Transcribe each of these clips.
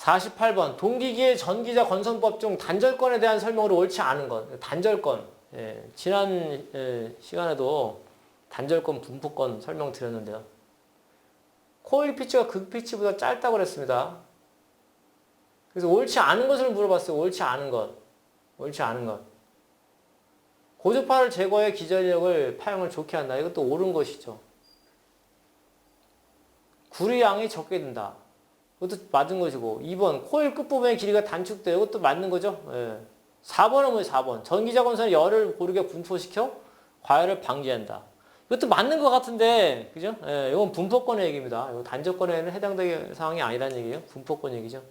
48번 동기기의 전기자 건선법 중 단절권에 대한 설명으로 옳지 않은 것. 단절권. 예, 지난 예, 시간에도 단절권 분포권 설명 드렸는데요. 코일 피치가 극 피치보다 짧다고 그랬습니다. 그래서 옳지 않은 것을 물어봤어요. 옳지 않은 것. 옳지 않은 것. 고주파를 제거해 기전력을 파형을 좋게 한다. 이것도 옳은 것이죠. 구리 양이 적게 든다. 이것도 맞은 것이고 2번 코일 끝부분의 길이가 단축돼요. 이것도 맞는 거죠. 예. 4번은 뭐예요? 4번 전기자 건선의 열을 고르게 분포시켜 과열을 방지한다. 이것도 맞는 것 같은데 그죠? 예, 이건 분포권의 얘기입니다. 이건 단조건에는 해당되는 사항이 아니라는 얘기예요. 분포권 얘기죠.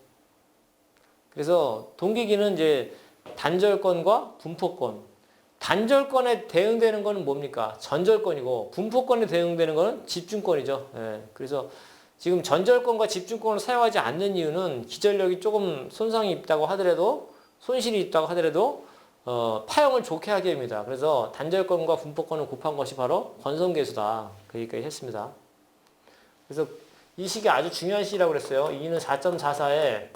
그래서 동기기는 이제 단절권과 분포권. 단절권에 대응되는 거는 뭡니까? 전절권이고 분포권에 대응되는 거는 집중권이죠. 예, 그래서 지금 전절권과 집중권을 사용하지 않는 이유는 기전력이 조금 손상이 있다고 하더라도 손실이 있다고 하더라도 어, 파형을 좋게 하기 위함이다. 그래서 단절권과 분포권을 곱한 것이 바로 건성계수다. 그 얘기까지 했습니다. 그래서 이 식이 아주 중요한 식이라고 그랬어요. E는 4.44에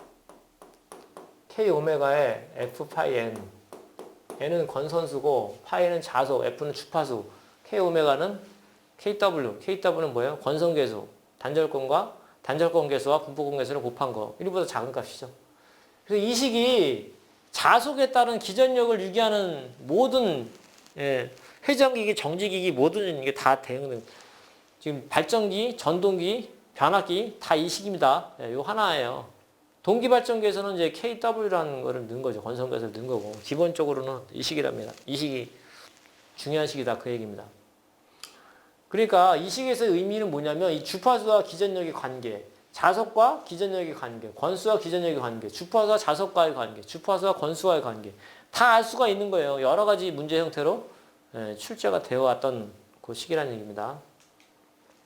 K 오메가에 F 파이 N. N은 건선수고 파이는 자소, F는 주파수, K 오메가는 KW. KW는 뭐예요? 건성계수. 단절권과 단절권 계수와 분포권 계수를 곱한 거. 1보다 작은 값이죠. 그래서 이 식이 자속에 따른 기전력을 유기하는 모든 예, 회전기기, 정지기기 모든 이게 다 대응된 지금 발전기, 전동기, 변압기 다 이 식입니다. 예, 요 하나예요. 동기 발전기에서는 이제 KW라는 거를 넣은 거죠. 건성계수를 넣은 거고 기본적으로는 이 식이랍니다. 이 식이 중요한 식이다 그 얘기입니다. 그러니까 이 식에서 의미는 뭐냐면 이 주파수와 기전력의 관계, 자석과 기전력의 관계, 권수와 기전력의 관계, 주파수와 자석과의 관계, 주파수와 권수와의 관계 다 알 수가 있는 거예요. 여러 가지 문제 형태로 예, 출제가 되어 왔던 그 식이라는 얘기입니다.